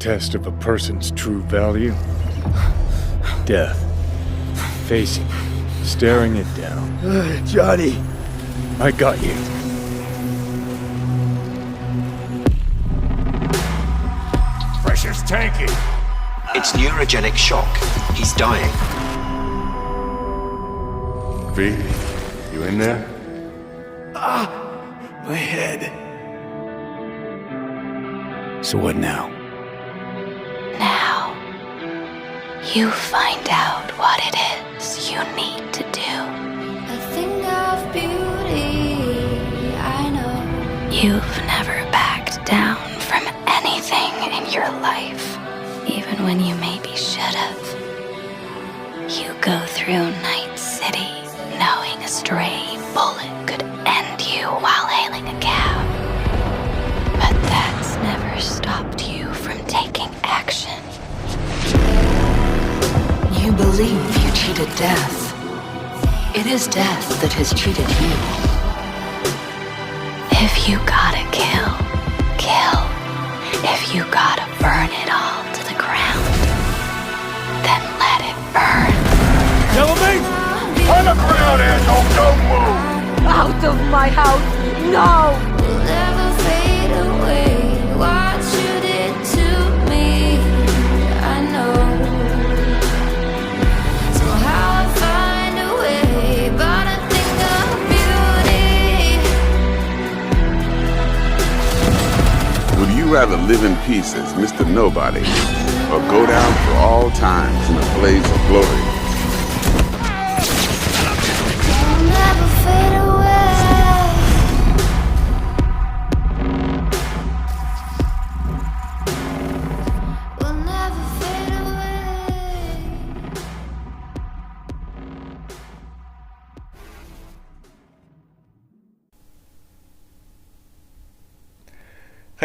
test of a person's true value? Death. Facing it, staring it down. Johnny! I got you. Pressure's tanking. It's neurogenic shock. He's dying. V, you in there? Ah! My head. So what now? Now, you find out what it is you need to do. A thing of beauty, I know. You've never backed down from anything in your life, even when you maybe should have. You go through Night City knowing a stray bullet could end you while hailing a You believe you cheated death. It is death that has cheated you. If you gotta kill, kill. If you gotta burn it all to the ground, then let it burn. On the ground, asshole! Don't move! Out of my house! No! Rather live in peace as Mr. Nobody or go down for all times in a blaze of glory?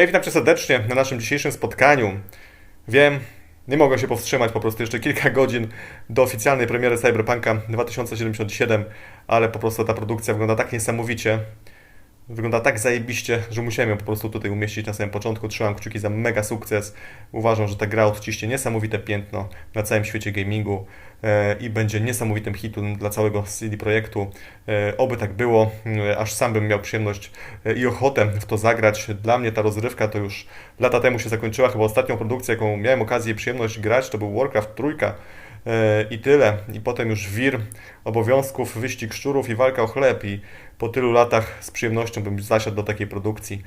Hej, witam cię serdecznie na naszym dzisiejszym spotkaniu. Wiem, nie mogę się powstrzymać, po prostu jeszcze kilka godzin do oficjalnej premiery Cyberpunka 2077, ale po prostu ta produkcja wygląda tak niesamowicie, wygląda tak zajebiście, że musiałem ją po prostu tutaj umieścić na samym początku. Trzymam kciuki za mega sukces. Uważam, że ta gra odciśnie niesamowite piętno na całym świecie gamingu e, i będzie niesamowitym hitem dla całego CD Projektu. E, Oby tak było, e, aż sam bym miał przyjemność i ochotę w to zagrać. Dla mnie ta rozrywka to już lata temu się zakończyła. Chyba ostatnią produkcję, jaką miałem okazję i przyjemność grać, to był Warcraft trójka. E, I tyle. I potem już wir obowiązków, wyścig szczurów i walka o chleb. I po tylu latach z przyjemnością bym zasiadł do takiej produkcji.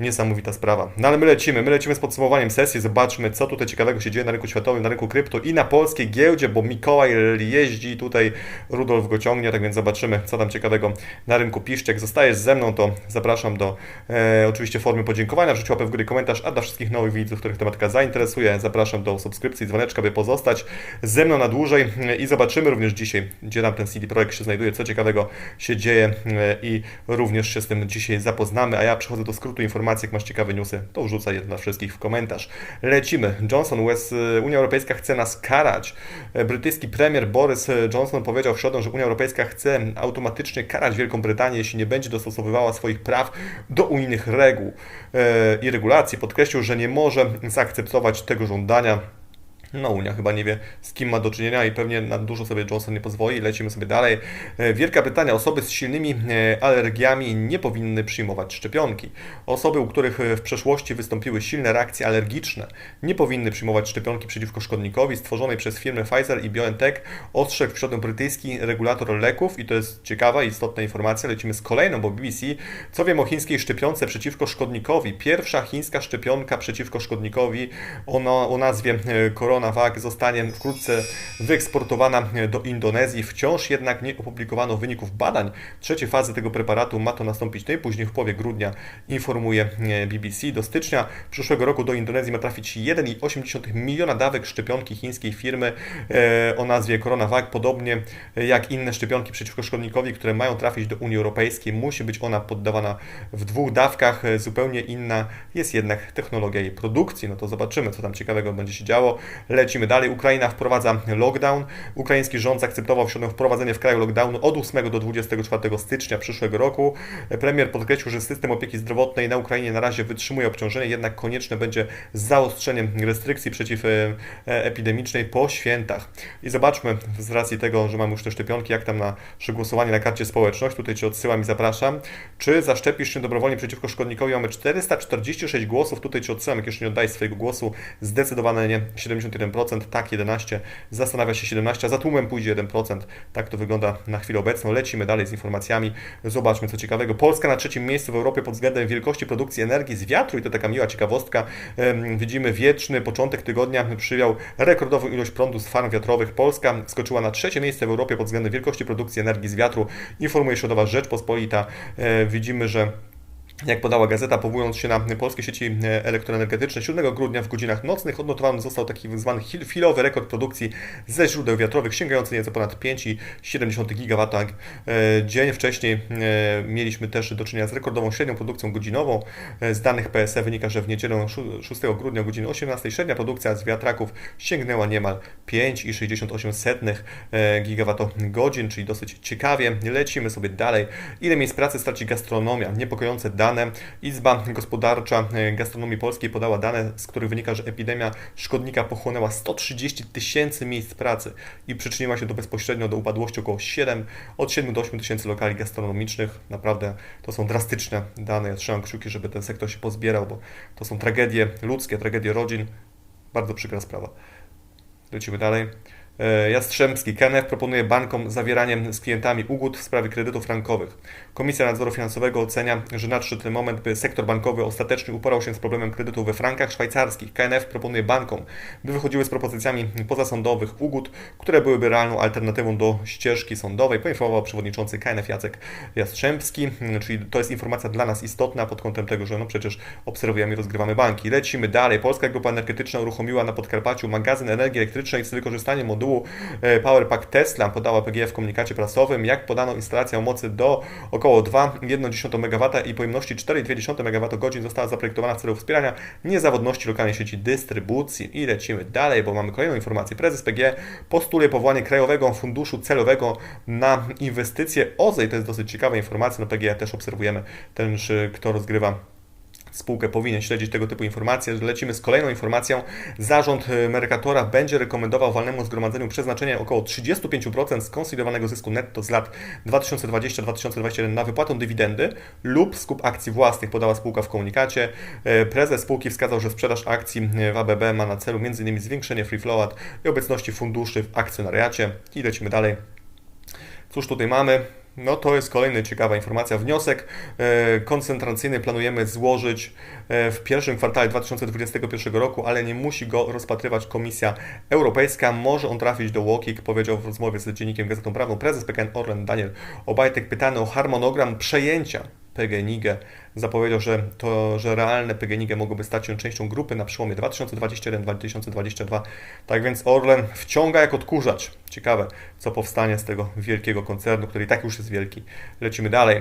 Niesamowita sprawa. No ale my lecimy, my lecimy z podsumowaniem sesji, zobaczmy co tutaj ciekawego się dzieje na rynku światowym, na rynku krypto i na polskiej giełdzie, bo Mikołaj jeździ, tutaj Rudolf go ciągnie, tak więc zobaczymy co tam ciekawego na rynku. Piszcie. Jak zostajesz ze mną, to zapraszam do e, oczywiście formy podziękowania, wrzuć łapę w górę komentarz, a dla wszystkich nowych widzów, których tematyka zainteresuje, zapraszam do subskrypcji, dzwoneczka, by pozostać ze mną na dłużej. E, i zobaczymy również dzisiaj, gdzie tam ten CD Projekt się znajduje, co ciekawego się dzieje e, i również się z tym dzisiaj zapoznamy, a ja przechodzę do skrótu informacji, jak masz ciekawe newsy, to wrzucaj je dla wszystkich w komentarz. Lecimy. Johnson, West, Unia Europejska chce nas karać. Brytyjski premier Boris Johnson powiedział w środę, że Unia Europejska chce automatycznie karać Wielką Brytanię, jeśli nie będzie dostosowywała swoich praw do unijnych reguł e, i regulacji. Podkreślił, że nie może zaakceptować tego żądania. No, Unia chyba nie wie, z kim ma do czynienia i pewnie na dużo sobie Johnson nie pozwoli. Lecimy sobie dalej. E, Wielka Brytania. Osoby z silnymi e, alergiami nie powinny przyjmować szczepionki. Osoby, u których e, w przeszłości wystąpiły silne reakcje alergiczne, nie powinny przyjmować szczepionki przeciwko szkodnikowi stworzonej przez firmę Pfizer i BioNTech. Ostrzegł w środę brytyjski regulator leków i to jest ciekawa i istotna informacja. Lecimy z kolejną, bo BBC. Co wiem o chińskiej szczepionce przeciwko szkodnikowi? Pierwsza chińska szczepionka przeciwko szkodnikowi o, o nazwie e, CoronaVac zostanie wkrótce wyeksportowana do Indonezji. Wciąż jednak nie opublikowano wyników badań. Trzeciej fazy tego preparatu ma to nastąpić najpóźniej w połowie grudnia, informuje e, BBC. Do stycznia przyszłego roku do Indonezji ma trafić 1,8 miliona dawek szczepionki chińskiej firmy e, o nazwie CoronaVac. Podobnie jak inne szczepionki przeciwko szkodnikowi, które mają trafić do Unii Europejskiej, musi być ona poddawana w dwóch dawkach. E, Zupełnie inna jest jednak technologia jej produkcji. No to zobaczymy, co tam ciekawego będzie się działo. Lecimy dalej. Ukraina wprowadza lockdown. Ukraiński rząd zaakceptował w środę wprowadzenie w kraju lockdownu od 8 do 24 stycznia przyszłego roku. Premier podkreślił, że system opieki zdrowotnej na Ukrainie na razie wytrzymuje obciążenie, jednak konieczne będzie zaostrzenie restrykcji przeciwepidemicznej po świętach. I zobaczmy z racji tego, że mamy już te szczepionki, jak tam na nasze głosowanie na karcie społeczność, tutaj Cię odsyłam i zapraszam. Czy zaszczepisz się dobrowolnie przeciwko szkodnikowi? Mamy 446 głosów, tutaj Cię odsyłam, jak jeszcze nie oddajesz swojego głosu. Zdecydowane nie, 71%, tak 11%, zastanawia się 17%, za tłumem pójdzie 1%. Tak to wygląda na chwilę obecną. Lecimy dalej z informacjami. Zobaczmy co ciekawego. Polska na trzecim miejscu w Europie pod względem wielkości produkcji energii z wiatru i to taka miła ciekawostka. Widzimy wieczny początek tygodnia przywiał rekordową ilość prądu z farm wiatrowych. Polska skoczyła na trzecie miejsce w Europie pod względem wielkości produkcji energii z wiatru. Informuje Środowa Rzeczpospolita. E, Widzimy, że jak podała gazeta, powołując się na polskie sieci e, elektroenergetyczne, 7 grudnia w godzinach nocnych odnotowany został taki zwany chwil- chwilowy rekord produkcji ze źródeł wiatrowych, sięgający nieco ponad 5,7 GW e, dzień. Wcześniej e, mieliśmy też do czynienia z rekordową średnią produkcją godzinową. Z danych PSE wynika, że w niedzielę szó- 6 grudnia o godzinie 18 średnia produkcja z wiatraków sięgnęła niemal 5,68 e, GWh, czyli dosyć ciekawie. Lecimy sobie dalej. Ile miejsc pracy straci gastronomia? Niepokojące dane. Izba Gospodarcza e, Gastronomii Polskiej podała dane, z których wynika, że epidemia szkodnika pochłonęła 130 tysięcy miejsc pracy i przyczyniła się do bezpośrednio do upadłości około 7, od 7 do 8 tysięcy lokali gastronomicznych. Naprawdę to są drastyczne dane. Ja trzymam kciuki, żeby ten sektor się pozbierał, bo to są tragedie ludzkie, tragedie rodzin. Bardzo przykra sprawa. Lecimy dalej. E, Jastrzębski. KNF proponuje bankom zawieranie z klientami ugód w sprawie kredytów frankowych. Komisja Nadzoru Finansowego ocenia, że nadszedł ten moment, by sektor bankowy ostatecznie uporał się z problemem kredytów we frankach szwajcarskich. KNF proponuje bankom, by wychodziły z propozycjami pozasądowych ugód, które byłyby realną alternatywą do ścieżki sądowej, poinformował przewodniczący KNF Jacek Jastrzębski. Czyli to jest informacja dla nas istotna pod kątem tego, że no przecież obserwujemy i rozgrywamy banki. Lecimy dalej. Polska Grupa Energetyczna uruchomiła na Podkarpaciu magazyn energii elektrycznej z wykorzystaniem modułu e, Powerpack Tesla, podała PGE w komunikacie prasowym. Jak podano, instalacja o mocy do około 2,1 MW i pojemności 4,2 MWh została zaprojektowana w celu wspierania niezawodności lokalnej sieci dystrybucji. I lecimy dalej, bo mamy kolejną informację. Prezes PGE postuluje powołanie Krajowego Funduszu Celowego na inwestycje OZE i to jest dosyć ciekawa informacja. No PGE też obserwujemy ten, kto rozgrywa spółkę powinien śledzić tego typu informacje. Lecimy z kolejną informacją. Zarząd e, Mercatora będzie rekomendował walnemu zgromadzeniu przeznaczenie około 35% skonsolidowanego zysku netto z lat 2020-2021 na wypłatę dywidendy lub skup akcji własnych, podała spółka w komunikacie. E, Prezes spółki wskazał, że sprzedaż akcji w ABB ma na celu m.in. zwiększenie free float i obecności funduszy w akcjonariacie. I lecimy dalej. Cóż tutaj mamy? No to jest kolejna ciekawa informacja. Wniosek e, koncentracyjny planujemy złożyć e, w pierwszym kwartale 2021 roku, ale nie musi go rozpatrywać Komisja Europejska. Może on trafić do UOKiK, powiedział w rozmowie z dziennikiem Gazetą Prawną prezes PKN Orlen Daniel Obajtek pytany o harmonogram przejęcia PGNiG zapowiedział, że to, że realne PGNiG mogłoby stać się częścią grupy na przełomie 2021-2022. Tak więc Orlen wciąga jak odkurzacz. Ciekawe, co powstanie z tego wielkiego koncernu, który i tak już jest wielki. Lecimy dalej.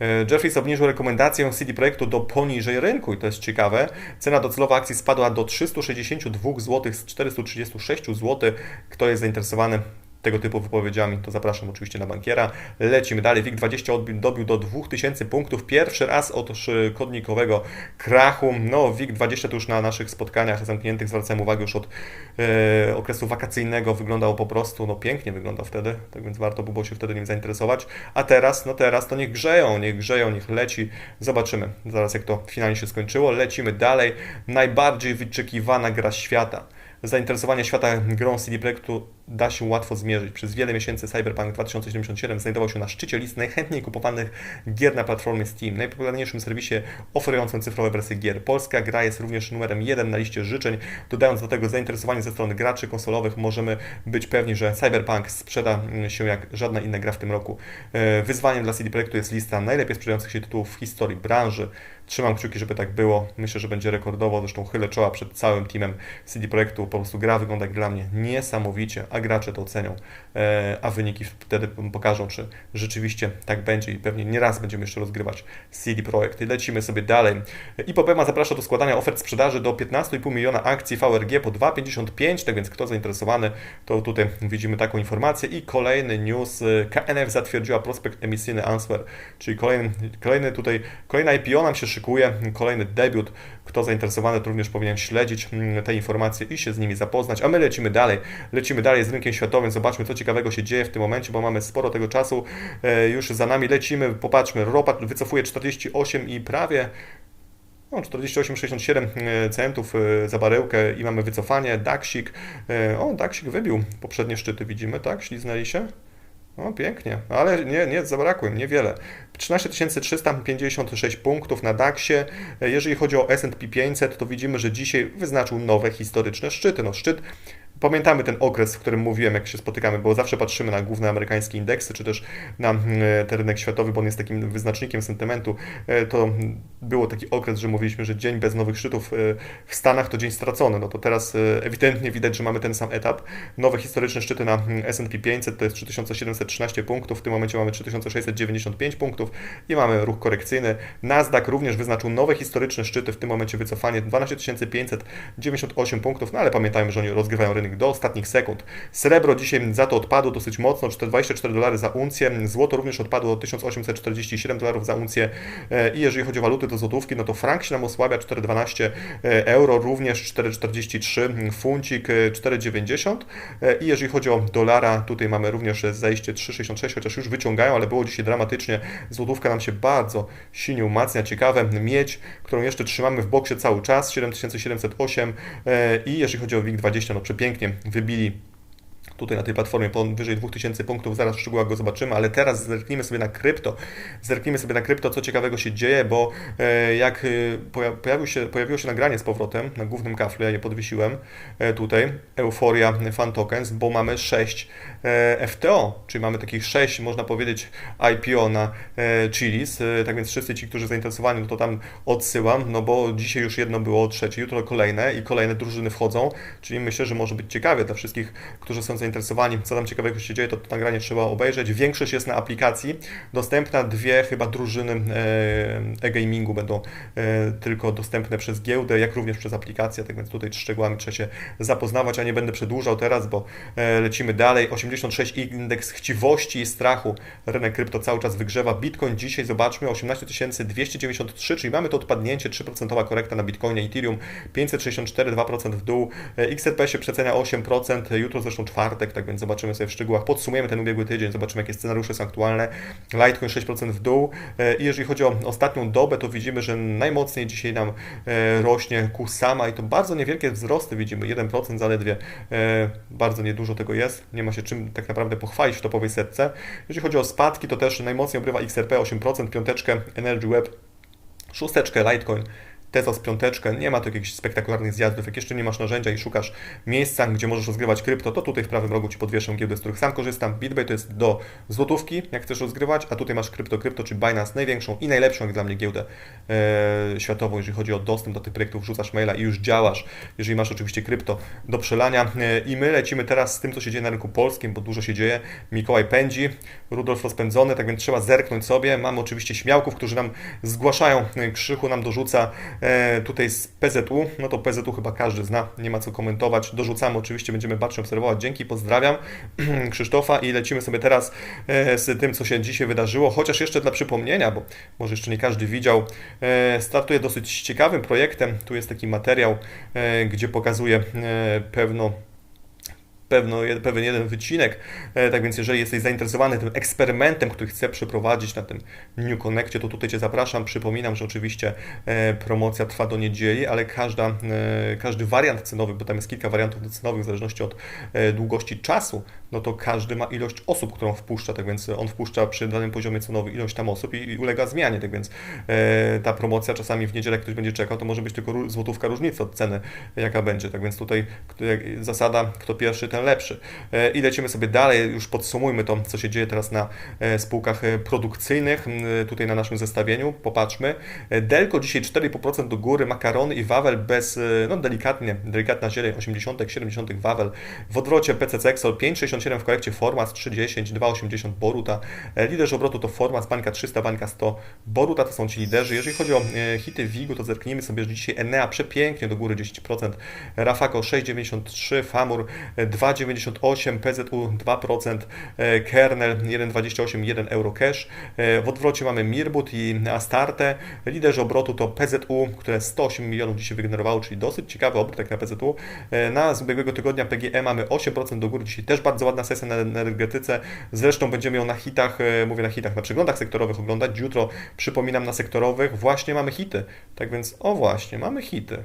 E, Jeffries obniżył rekomendację CD Projektu do poniżej rynku i to jest ciekawe. Cena docelowa akcji spadła do 362 zł z 436 zł. Kto jest zainteresowany tego typu wypowiedziami, to zapraszam oczywiście na bankiera. Lecimy dalej. WIG20 odbił, dobił do 2000 punktów. Pierwszy raz od szkodnikowego krachu. No, WIG20 to już na naszych spotkaniach zamkniętych zwracałem uwagę już od e, okresu wakacyjnego. Wyglądało po prostu, no pięknie wyglądał wtedy, tak więc warto było się wtedy nim zainteresować. A teraz, no teraz to niech grzeją, niech grzeją, niech leci. Zobaczymy zaraz jak to finalnie się skończyło. Lecimy dalej. Najbardziej wyczekiwana gra świata. Zainteresowanie świata grą CD Projektu da się łatwo zmierzyć. Przez wiele miesięcy Cyberpunk 2077 znajdował się na szczycie list najchętniej kupowanych gier na platformie Steam, najpopularniejszym serwisie oferującym cyfrowe wersje gier. Polska gra jest również numerem jeden na liście życzeń. Dodając do tego zainteresowanie ze strony graczy konsolowych, możemy być pewni, że Cyberpunk sprzeda się jak żadna inna gra w tym roku. E, Wyzwaniem dla CD Projektu jest lista najlepiej sprzedających się tytułów w historii branży. Trzymam kciuki, żeby tak było. Myślę, że będzie rekordowo. Zresztą chylę czoła przed całym teamem CD Projektu. Po prostu gra wygląda jak dla mnie niesamowicie. A gracze to ocenią, e, a wyniki wtedy pokażą, czy rzeczywiście tak będzie i pewnie nie raz będziemy jeszcze rozgrywać CD Projekt. I lecimy sobie dalej. IPOPEMA zaprasza do składania ofert sprzedaży do 15,5 miliona akcji VRG po 2,55, tak więc kto zainteresowany, to tutaj widzimy taką informację. I kolejny news, KNF zatwierdziła prospekt emisyjny Answer, czyli kolejny, kolejny tutaj, kolejna IPO nam się szykuje, kolejny debiut. Kto zainteresowany, to również powinien śledzić mm, te informacje i się z nimi zapoznać. A my lecimy dalej. Lecimy dalej z rynkiem światowym. Zobaczmy, co ciekawego się dzieje w tym momencie, bo mamy sporo tego czasu. E, Już za nami lecimy. Popatrzmy, ropa wycofuje 48 i prawie no, 48,67 centów e, za baryłkę i mamy wycofanie. Daksik, e, o, Daksik wybił poprzednie szczyty, widzimy, tak? Śliznęli się. No pięknie, ale nie, nie zabrakło im niewiele. 13 356 punktów na DAX-ie. Jeżeli chodzi o S&P 500, to widzimy, że dzisiaj wyznaczył nowe historyczne szczyty. No szczyt Pamiętamy ten okres, w którym mówiłem, jak się spotykamy, bo zawsze patrzymy na główne amerykańskie indeksy, czy też na e, ten rynek światowy, bo on jest takim wyznacznikiem sentymentu. E, To było taki okres, że mówiliśmy, że dzień bez nowych szczytów e, w Stanach to dzień stracony. No to teraz ewidentnie widać, że mamy ten sam etap. Nowe historyczne szczyty na mm, S&P 500 to jest 3713 punktów, w tym momencie mamy 3695 punktów i mamy ruch korekcyjny. Nasdaq również wyznaczył nowe historyczne szczyty, w tym momencie wycofanie 12598 punktów, no ale pamiętajmy, że oni rozgrywają rynek do ostatnich sekund. Srebro dzisiaj za to odpadło dosyć mocno, 24 dolary za uncję, złoto również odpadło 1847 dolarów za uncję. E, i jeżeli chodzi o waluty do złotówki, no to frank się nam osłabia 4,12 euro, również 4,43, funcik e, 4,90 e, i jeżeli chodzi o dolara, tutaj mamy również zejście 3,66, chociaż już wyciągają, ale było dzisiaj dramatycznie, złotówka nam się bardzo silnie umacnia, ciekawe, miedź, którą jeszcze trzymamy w boksie cały czas, 7708 e, i jeżeli chodzi o WIG20, no przepięknie wybili tutaj na tej platformie powyżej 2000 punktów, zaraz w szczegółach go zobaczymy, ale teraz zerknijmy sobie na krypto. Zerknijmy sobie na krypto, co ciekawego się dzieje, bo e, jak e, poja- pojawił się, pojawiło się nagranie z powrotem na głównym kaflu, ja je podwiesiłem e, tutaj, Euforia Fan Tokens, bo mamy 6 e, FTO, czyli mamy takich 6, można powiedzieć, IPO na Chilis, tak więc wszyscy ci, którzy zainteresowani, no to tam odsyłam, no bo dzisiaj już jedno było trzecie, jutro kolejne i kolejne drużyny wchodzą, czyli myślę, że może być ciekawie dla wszystkich, którzy są zainteresowani, co tam ciekawego się dzieje, to, to nagranie trzeba obejrzeć. Większość jest na aplikacji dostępna, dwie chyba drużyny e, e-gamingu będą e, tylko dostępne przez giełdę, jak również przez aplikację, tak więc tutaj szczegółami trzeba się zapoznawać, a nie będę przedłużał teraz, bo e, lecimy dalej. 86 indeks chciwości i strachu. Rynek krypto cały czas wygrzewa. Bitcoin dzisiaj, zobaczmy, 18 293, czyli mamy to odpadnięcie, 3% korekta na Bitcoinie, Ethereum 564, 2% w dół. XRP się przecenia 8%, jutro zresztą czwartek, tak więc zobaczymy sobie w szczegółach. Podsumujemy ten ubiegły tydzień, zobaczymy jakie scenariusze są aktualne. Litecoin 6% w dół E, i jeżeli chodzi o ostatnią dobę, to widzimy, że najmocniej dzisiaj nam e, rośnie Kusama i to bardzo niewielkie wzrosty widzimy, 1% zaledwie, e, bardzo niedużo tego jest, nie ma się czym tak naprawdę pochwalić w topowej setce. Jeżeli chodzi o spadki, to też najmocniej obrywa XRP 8%, piąteczkę Energy Web, szósteczkę Litecoin, Tezos piąteczkę, nie ma tu jakichś spektakularnych zjazdów. Jak jeszcze nie masz narzędzia i szukasz miejsca, gdzie możesz rozgrywać krypto, to tutaj w prawym rogu Ci podwieszę giełdę, z których sam korzystam. BitBay to jest do złotówki, jak chcesz rozgrywać, a tutaj masz krypto, krypto, czy Binance, największą i najlepszą jak dla mnie giełdę e, światową, jeżeli chodzi o dostęp do tych projektów, wrzucasz maila i już działasz, jeżeli masz oczywiście krypto do przelania. E, I my lecimy teraz z tym, co się dzieje na rynku polskim, bo dużo się dzieje. Mikołaj pędzi, Rudolf rozpędzony, tak więc trzeba zerknąć sobie. Mamy oczywiście śmiałków, którzy nam zgłaszają, e, Krzychu nam dorzuca e, tutaj z PZU, no to PZU chyba każdy zna, nie ma co komentować. Dorzucamy oczywiście, będziemy bacznie obserwować. Dzięki, pozdrawiam Krzysztofa i lecimy sobie teraz e, z tym, co się dzisiaj wydarzyło. Chociaż jeszcze dla przypomnienia, bo może jeszcze nie każdy widział, e, startuję dosyć ciekawym projektem. Tu jest taki materiał, e, gdzie pokazuję e, pewno pewno, pewien jeden wycinek. E, Tak więc, jeżeli jesteś zainteresowany tym eksperymentem, który chcę przeprowadzić na tym New Connectie, to tutaj Cię zapraszam. Przypominam, że oczywiście e, promocja trwa do niedzieli, ale każda, e, każdy wariant cenowy, bo tam jest kilka wariantów cenowych w zależności od długości czasu, no to każdy ma ilość osób, którą wpuszcza, tak więc on wpuszcza przy danym poziomie cenowym ilość tam osób i, i ulega zmianie, tak więc e, ta promocja czasami w niedzielę jak ktoś będzie czekał, to może być tylko złotówka różnicy od ceny, jaka będzie, tak więc tutaj zasada, kto pierwszy, ten lepszy. E, I lecimy sobie dalej, już podsumujmy to, co się dzieje teraz na e, spółkach e, produkcyjnych, tutaj na naszym zestawieniu, popatrzmy. E, Delco dzisiaj 4,5% do góry, makarony i Wawel bez, no delikatnie, delikatna zieleń, 80, 70 Wawel. W odwrocie PCC Excel 5,67 w korekcie Formas 3,10, 2,80 Boruta. E, Liderzy obrotu to Formas, bańka 300, bańka 100 Boruta to są ci liderzy. Jeżeli chodzi o e, hity WIG-u, to zerknijmy sobie, że dzisiaj Enea przepięknie do góry 10%, Rafako 6,93, Famur e, 2,98, PZU 2%, e, Kernel 1,28, 1 euro cash. E, W odwrocie mamy Mirbut i Astarte. Liderzy obrotu to PZU, które 108 milionów dzisiaj wygenerowało, czyli dosyć ciekawy obrót jak na PZU. Na z ubiegłego tygodnia PGE mamy 8% do góry, dzisiaj też bardzo ładna sesja na energetyce. Zresztą będziemy ją na hitach, e, mówię na hitach, na przeglądach sektorowych oglądać. Jutro, przypominam, na sektorowych właśnie mamy hity. Tak więc, o właśnie, mamy hity.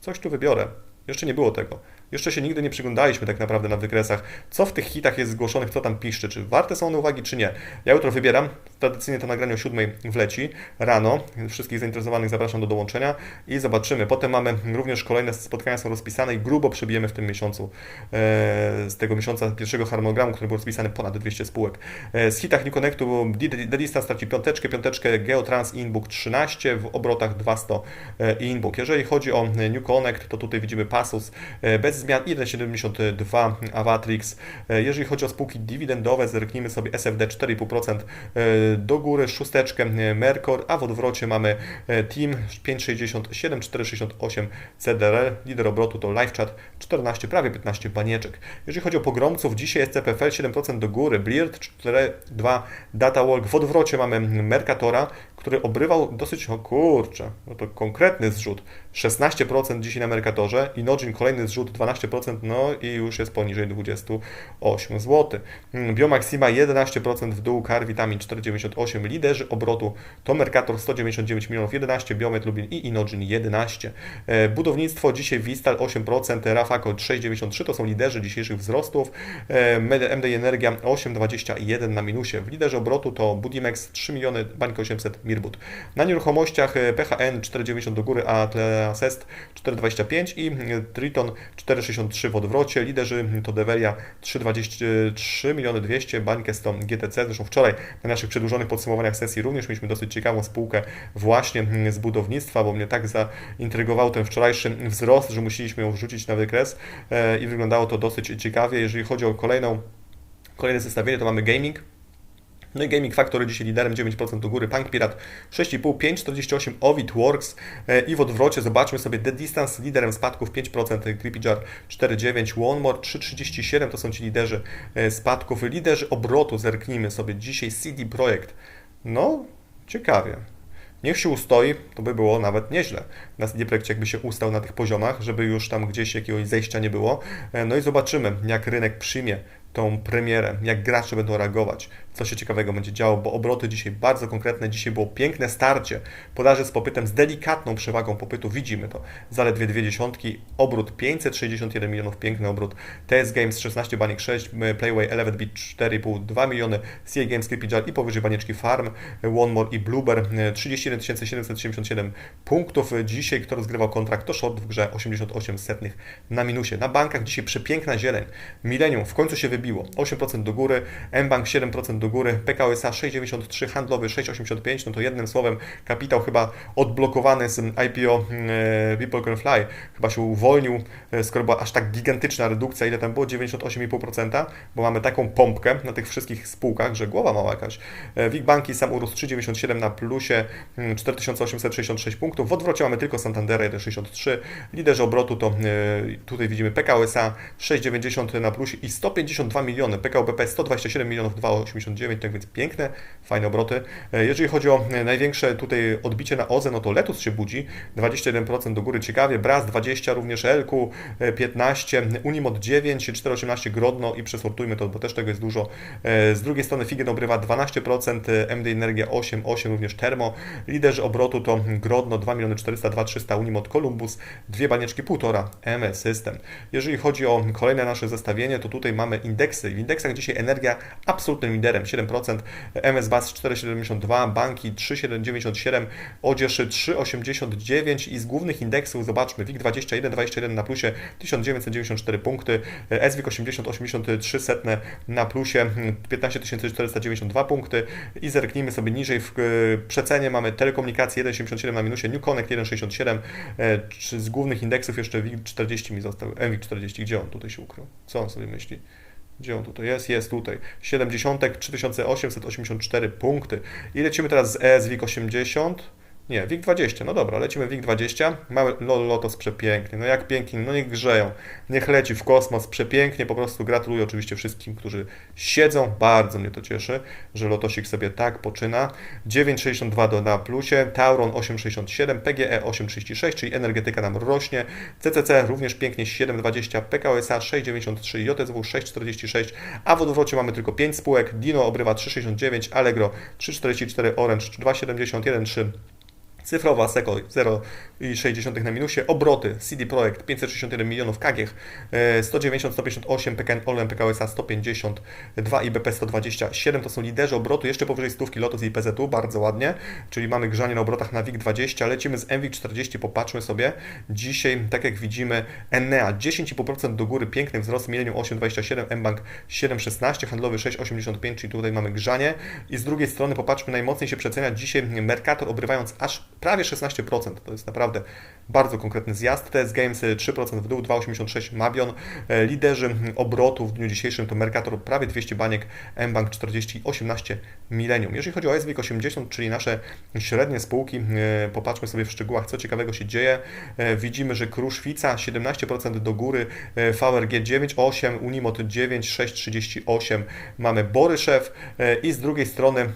Coś tu wybiorę. Jeszcze nie było tego. Jeszcze się nigdy nie przyglądaliśmy tak naprawdę na wykresach, co w tych hitach jest zgłoszonych, co tam piszczy, czy warte są one uwagi, czy nie. Ja jutro wybieram, tradycyjnie to nagranie o 7 wleci rano. Wszystkich zainteresowanych zapraszam do dołączenia i zobaczymy. Potem mamy również kolejne spotkania są rozpisane i grubo przebijemy w tym miesiącu e, z tego miesiąca pierwszego harmonogramu, który był rozpisany ponad 200 spółek. E, z hitach New Connectu The straci piąteczkę, piąteczkę Geotrans Inbook 13 w obrotach 200 e, Inbook. Jeżeli chodzi o New Connect, to tutaj widzimy Passus e, bez zmian 1,72 Avatrix. E, Jeżeli chodzi o spółki dywidendowe, zerknijmy sobie SFD 4,5% e, do góry, szósteczkę e, Mercor, a w odwrocie mamy Team 5,67, 4,68 CDR, lider obrotu to LiveChat 14, prawie 15 banieczek. Jeżeli chodzi o pogromców, dzisiaj jest CPFL 7% do góry, Blirt 4,2 DataWalk, w odwrocie mamy Mercatora, który obrywał dosyć, o kurczę, no to konkretny zrzut, 16% dzisiaj na Mercatorze, Inogin kolejny zrzut 12%, no i już jest poniżej 28 zł. Biomaxima 11% w dół, Car Vitamin 4,98, liderzy obrotu to Mercator 199 milionów 11, Biomet Lubin i Inogin 11. E, Budownictwo dzisiaj Vistal 8%, Rafaco 6,93 to są liderzy dzisiejszych wzrostów, E, MD Energia 8,21 na minusie. W liderze obrotu to Budimex 3 miliony, Bańka 800, Mirbut. Na nieruchomościach e, PHN 4,90 do góry, a Atlasest 4,25 i e, Triton 4,63 w odwrocie. Liderzy to Deveria 3,23 miliony 200, Bańkę 100 GTC. Zresztą wczoraj na naszych przedłużonych podsumowaniach sesji również mieliśmy dosyć ciekawą spółkę właśnie z budownictwa, bo mnie tak zaintrygował ten wczorajszy wzrost, że musieliśmy ją wrzucić na wykres e, i wyglądało to dosyć ciekawie. Jeżeli chodzi o kolejną, kolejne zestawienie, to mamy gaming. No i Gaming Factory dzisiaj liderem 9% do góry, Punk Pirat 6,5, 5,48, Ovid Works e, i w odwrocie zobaczmy sobie The Distance liderem spadków 5%, Creepy Jar 4,9, One More 3,37 to są ci liderzy e, spadków, liderzy obrotu zerknijmy sobie dzisiaj CD Projekt. No, ciekawie. Niech się ustoi, to by było nawet nieźle. Na CD Projekcie jakby się ustał na tych poziomach, żeby już tam gdzieś jakiegoś zejścia nie było. E, No i zobaczymy, jak rynek przyjmie tą premierę, jak gracze będą reagować, co się ciekawego będzie działo, bo obroty dzisiaj bardzo konkretne, dzisiaj było piękne starcie, podaży z popytem z delikatną przewagą popytu, widzimy to, zaledwie dwie dziesiątki, obrót 561 milionów, piękny obrót, TS Games 16 baniek 6, Playway 11 bit 4,5, 2 miliony, CA Games Creepy i powyżej banieczki Farm, One More i Blueber, 31 777 punktów, dzisiaj kto rozgrywał kontrakt to short w grze 88 setnych na minusie, na bankach dzisiaj przepiękna zieleń, Millennium w końcu się wybiło, 8% do góry, mBank 7% do góry, PKO SA 6,93, handlowy 6,85, no to jednym słowem kapitał chyba odblokowany z IPO e, People Can Fly, chyba się uwolnił, e, skoro była aż tak gigantyczna redukcja, ile tam było, 98,5%, bo mamy taką pompkę na tych wszystkich spółkach, że głowa mała jakaś. E, WIG Banki sam urósł 3,97 na plusie, mm, 4866 punktów, w odwrocie mamy tylko Santandera 1,63, liderzy obrotu to tutaj widzimy PKO SA 6,90 na plusie i 152 miliony, PKO BP 127 milionów 2,89, tak więc piękne, fajne obroty. E, Jeżeli chodzi o e, największe tutaj odbicie na OZE, no to Letus się budzi, 21% do góry, ciekawie, Braz 20, również Elku e, 15, Unimod 9, 4,18 Grodno i przesortujmy to, bo też tego jest dużo. E, Z drugiej strony Figen obrywa 12%, e, MD Energia 8, 8 również Termo, liderzy obrotu to Grodno 2 miliony 400, 2 300, Unimod Columbus, dwie banieczki 1,5, MS System. Jeżeli chodzi o kolejne nasze zestawienie, to tutaj mamy indeks indeksy. W indeksach dzisiaj energia absolutnym liderem 7%, MS BAS 4,72, banki 3,97, odzież 3,89 i z głównych indeksów zobaczmy WIG 21, 21 na plusie 1994 punkty, SWIG 80, 83 setne na plusie 15 492 punkty i zerknijmy sobie niżej w e, przecenie mamy telekomunikację 1,77 na minusie, New Connect 1,67, e, z głównych indeksów jeszcze WIG 40 mi został, MWIG 40, gdzie on tutaj się ukrył? Co on sobie myśli? Gdzie on tutaj jest? Jest tutaj. 70, 3884 punkty. I lecimy teraz z ESWIG 80. Nie, WIG 20. No dobra, lecimy WIG 20. Mamy LOL Lotos przepięknie. No jak pięknie, no niech grzeją. Niech leci w kosmos przepięknie. Po prostu gratuluję oczywiście wszystkim, którzy siedzą. Bardzo mnie to cieszy, że Lotosik sobie tak poczyna. 9,62 do na plusie, Tauron 8,67, PGE 8,36, czyli energetyka nam rośnie. CCC również pięknie 7,20, PKOSA 6,93, JSW 6,46, a w odwrocie mamy tylko 5 spółek. Dino obrywa 3,69, Allegro 3,44, Orange 2,70, 1,3. Cyfrowa Seco 0,6 na minusie, obroty CD Projekt 561 milionów, KGH e, 190, 158, PKN Orlen, PKSA 152 i BP 127 to są liderzy obrotu, jeszcze powyżej stówki Lotus i PZU, bardzo ładnie, czyli mamy grzanie na obrotach na WIG 20, lecimy z MWIG 40, popatrzmy sobie, dzisiaj tak jak widzimy Enea 10,5% do góry, piękny wzrost, Millennium 8,27, mBank 7,16, handlowy 6,85, czyli tutaj mamy grzanie. I z drugiej strony popatrzmy, najmocniej się przecenia dzisiaj Mercator obrywając aż prawie 16%. To jest naprawdę bardzo konkretny zjazd. TS Games 3% w dół, 2,86 Mabion. E, Liderzy obrotu w dniu dzisiejszym to Mercator prawie 200 baniek, mBank 40, 18 Millennium. Jeżeli chodzi o SWIG 80, czyli nasze średnie spółki, e, popatrzmy sobie w szczegółach, co ciekawego się dzieje. E, Widzimy, że Kruszwica 17% do góry, VRG 9,8, Unimot 9,638, mamy Boryszew i z drugiej strony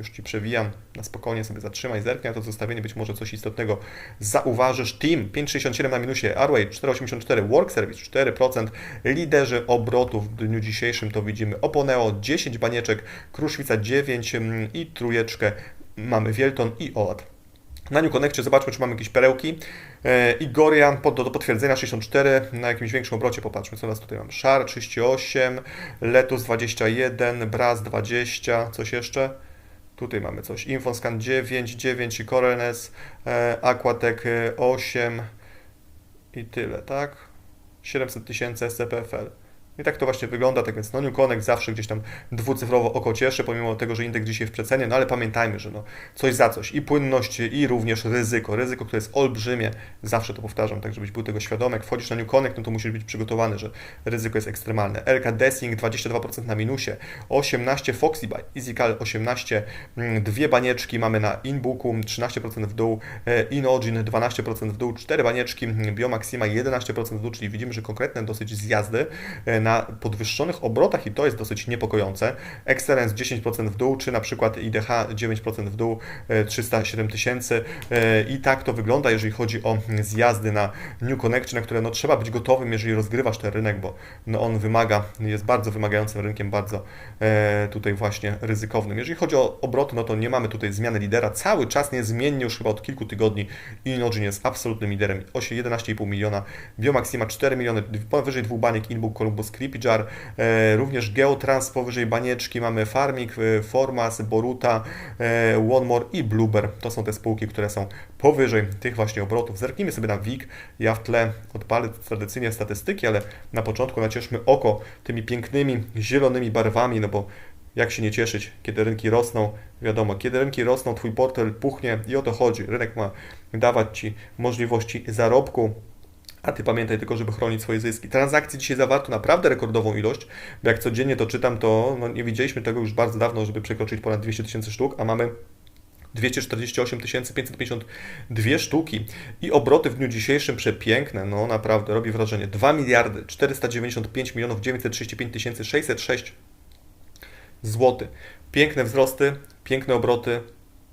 już Ci przewijam, na spokojnie sobie zatrzymaj, zerknij na to zestawienie, być może coś istotnego zauważysz. Team 5,67 na minusie, Arway 4,84, Work Service 4%, liderzy obrotów w dniu dzisiejszym to widzimy Oponeo 10 banieczek, Kruszwica 9 mm, i trójeczkę mamy Wielton i OAT. Na New Connectie zobaczmy, czy mamy jakieś perełki. E, Igoria pod, do, do potwierdzenia 64, na jakimś większym obrocie popatrzmy, co nas tutaj mam. Szar 38, Letus 21, Braz 20, coś jeszcze? Tutaj mamy coś. Infoscan 9, 9 i Corones, e, Aquatec 8 i tyle, tak? 700 tysięcy SCPFL. I tak to właśnie wygląda, tak więc no New Connect zawsze gdzieś tam dwucyfrowo oko cieszy, pomimo tego, że indeks dzisiaj w przecenie, no ale pamiętajmy, że no coś za coś. I płynność i również ryzyko, ryzyko, które jest olbrzymie, zawsze to powtarzam, tak żebyś był tego świadomy, jak wchodzisz na New Connect, no to musisz być przygotowany, że ryzyko jest ekstremalne. LK Dessing 22% na minusie, 18 Foxy Buy, EasyCal 18, mm, dwie banieczki mamy na Inbooku, 13% w dół, e, Inogin 12% w dół, cztery banieczki, Biomaxima 11% w dół, czyli widzimy, że konkretne dosyć zjazdy e, na podwyższonych obrotach i to jest dosyć niepokojące. Excellence 10% w dół, czy na przykład IDH 9% w dół, e, 307 tysięcy e, i tak to wygląda, jeżeli chodzi o zjazdy na New Connect, na które no, trzeba być gotowym, jeżeli rozgrywasz ten rynek, bo no, on wymaga, jest bardzo wymagającym rynkiem, bardzo e, tutaj właśnie ryzykownym. Jeżeli chodzi o obroty, no to nie mamy tutaj zmiany lidera, cały czas niezmiennie już chyba od kilku tygodni Inogin jest absolutnym liderem, 11,5 miliona, Biomaxima 4 miliony, powyżej dwóch baniek Inbook, Columbus, Creepy Jar, e, również Geotrans powyżej banieczki, mamy Farming, e, Formas, Boruta, e, One More i Blueber. To są te spółki, które są powyżej tych właśnie obrotów. Zerknijmy sobie na WIG. Ja w tle odpalę tradycyjnie statystyki, ale na początku nacieszmy oko tymi pięknymi, zielonymi barwami, no bo jak się nie cieszyć, kiedy rynki rosną? Wiadomo, kiedy rynki rosną, Twój portfel puchnie i o to chodzi. Rynek ma dawać Ci możliwości zarobku, a Ty pamiętaj tylko, żeby chronić swoje zyski. Transakcji dzisiaj zawarto naprawdę rekordową ilość, bo jak codziennie to czytam, to no, nie widzieliśmy tego już bardzo dawno, żeby przekroczyć ponad 200 tysięcy sztuk, a mamy 248 552 sztuki i obroty w dniu dzisiejszym przepiękne, no naprawdę robi wrażenie. 2 miliardy 495 milionów 935 tysięcy 606 zł. Piękne wzrosty, piękne obroty,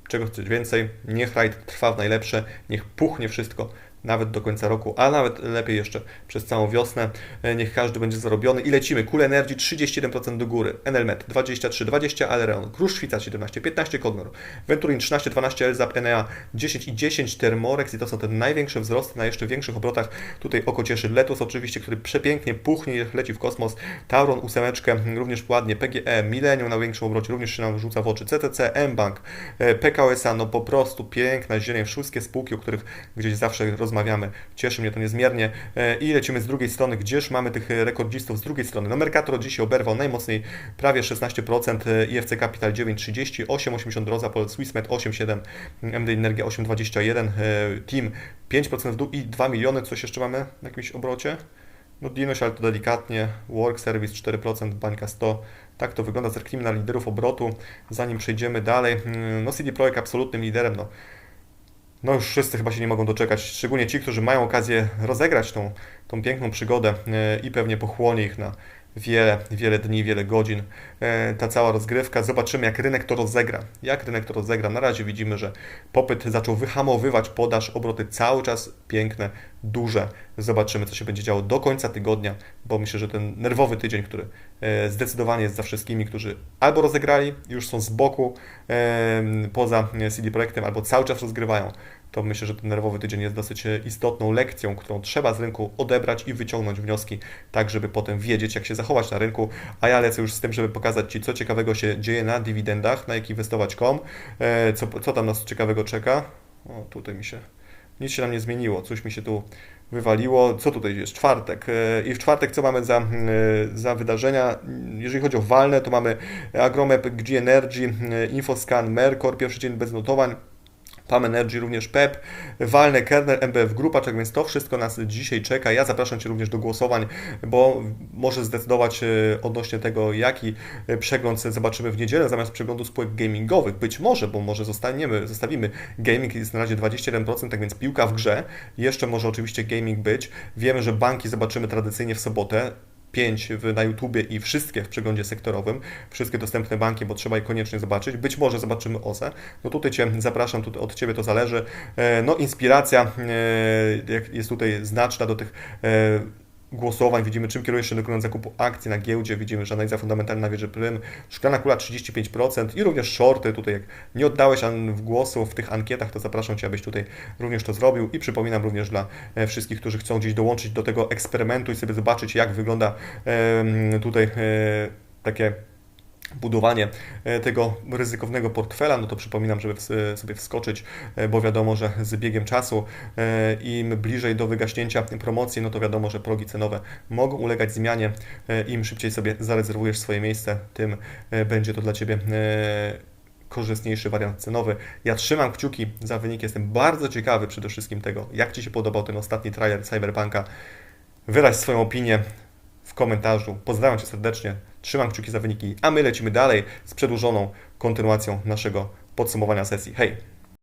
czego chcesz więcej, niech rajd trwa w najlepsze, niech puchnie wszystko nawet do końca roku, a nawet lepiej jeszcze przez całą wiosnę. E, Niech każdy będzie zarobiony. I lecimy. Cool Energy 31% do góry, Enelmet 23, 20, Alreon, Kruszwica 17, 15 Cognor, Venturin 13, 12, Elzap, Enea 10 i 10 Thermorex i to są te największe wzrosty na jeszcze większych obrotach. Tutaj oko cieszy Letus oczywiście, który przepięknie puchnie, leci w kosmos, Tauron ósemeczkę, również ładnie, PGE, Millennium na większym obrocie, również się nam rzuca w oczy, CTC, mBank, e, PKSA, no po prostu piękna zieleń, wszystkie spółki, o których gdzieś zawsze rozmawiamy. Cieszy mnie to niezmiernie. E, I lecimy z drugiej strony, gdzież mamy tych rekordzistów z drugiej strony. No Mercator dzisiaj oberwał najmocniej prawie 16%, e, IFC Capital 9,30, 8,80 Droza, Pol Swissmed 8,7, MD Energia 8,21, e, Team 5% w dół i 2 miliony. Coś jeszcze mamy w jakimś obrocie? No Dinoś, ale to delikatnie. Work Service 4%, bańka 100. Tak to wygląda. Zerknijmy na liderów obrotu, zanim przejdziemy dalej. Mm, No CD Projekt absolutnym liderem. No, no już wszyscy chyba się nie mogą doczekać, szczególnie ci, którzy mają okazję rozegrać tą, tą piękną przygodę e, i pewnie pochłonie ich na wiele, wiele dni, wiele godzin e, ta cała rozgrywka. Zobaczymy, jak rynek to rozegra. Jak rynek to rozegra. Na razie widzimy, że popyt zaczął wyhamowywać podaż, obroty cały czas piękne, duże. Zobaczymy, co się będzie działo do końca tygodnia, bo myślę, że ten nerwowy tydzień, który e, zdecydowanie jest za wszystkimi, którzy albo rozegrali, już są z boku e, poza CD Projektem, albo cały czas rozgrywają, to myślę, że ten nerwowy tydzień jest dosyć e, istotną lekcją, którą trzeba z rynku odebrać i wyciągnąć wnioski, tak żeby potem wiedzieć, jak się zachować na rynku. A ja lecę już z tym, żeby pokazać Ci, co ciekawego się dzieje na dywidendach, na jakinwestować.com, e, co, co tam nas ciekawego czeka. O, tutaj mi się nic się nam nie zmieniło, coś mi się tu wywaliło. Co tutaj jest? Czwartek. E, I w czwartek co mamy za, za wydarzenia? Jeżeli chodzi o walne, to mamy Agromep, G Energy, Infoscan, Mercor, pierwszy dzień bez notowań. PAM Energy, również PEP, walne kernel, MBF Grupa, tak więc to wszystko nas dzisiaj czeka. Ja zapraszam Cię również do głosowań, bo możesz zdecydować e, odnośnie tego, jaki e, przegląd zobaczymy w niedzielę zamiast przeglądu spółek gamingowych. Być może, bo może zostaniemy, zostawimy gaming, jest na razie 21%, tak więc piłka w grze. Jeszcze może oczywiście gaming być. Wiemy, że banki zobaczymy tradycyjnie w sobotę. 5 w, na YouTubie i wszystkie w przeglądzie sektorowym, wszystkie dostępne banki, bo trzeba je koniecznie zobaczyć. Być może zobaczymy OSE. No tutaj Cię zapraszam, tutaj od Ciebie to zależy. E, No inspiracja e, jest tutaj znaczna do tych e, głosowań. Widzimy, czym kieruje się dokonując zakupu akcji na giełdzie. Widzimy, że analiza fundamentalna wieży prym, szklana kula 35% i również shorty. Tutaj jak nie oddałeś w głosu w tych ankietach, to zapraszam Cię, abyś tutaj również to zrobił i przypominam również dla e, wszystkich, którzy chcą gdzieś dołączyć do tego eksperymentu i sobie zobaczyć, jak wygląda tutaj e, takie budowanie e, tego ryzykownego portfela, no to przypominam, żeby ws- sobie wskoczyć, e, bo wiadomo, że z biegiem czasu e, im bliżej do wygaśnięcia promocji, no to wiadomo, że progi cenowe mogą ulegać zmianie. E, Im szybciej sobie zarezerwujesz swoje miejsce, tym e, będzie to dla Ciebie e, korzystniejszy wariant cenowy. Ja trzymam kciuki za wynik, jestem bardzo ciekawy przede wszystkim tego, jak Ci się podobał ten ostatni trailer Cyberpunka. Wyraź swoją opinię w komentarzu. Pozdrawiam Cię serdecznie, trzymam kciuki za wyniki, a my lecimy dalej z przedłużoną kontynuacją naszego podsumowania sesji. Hej!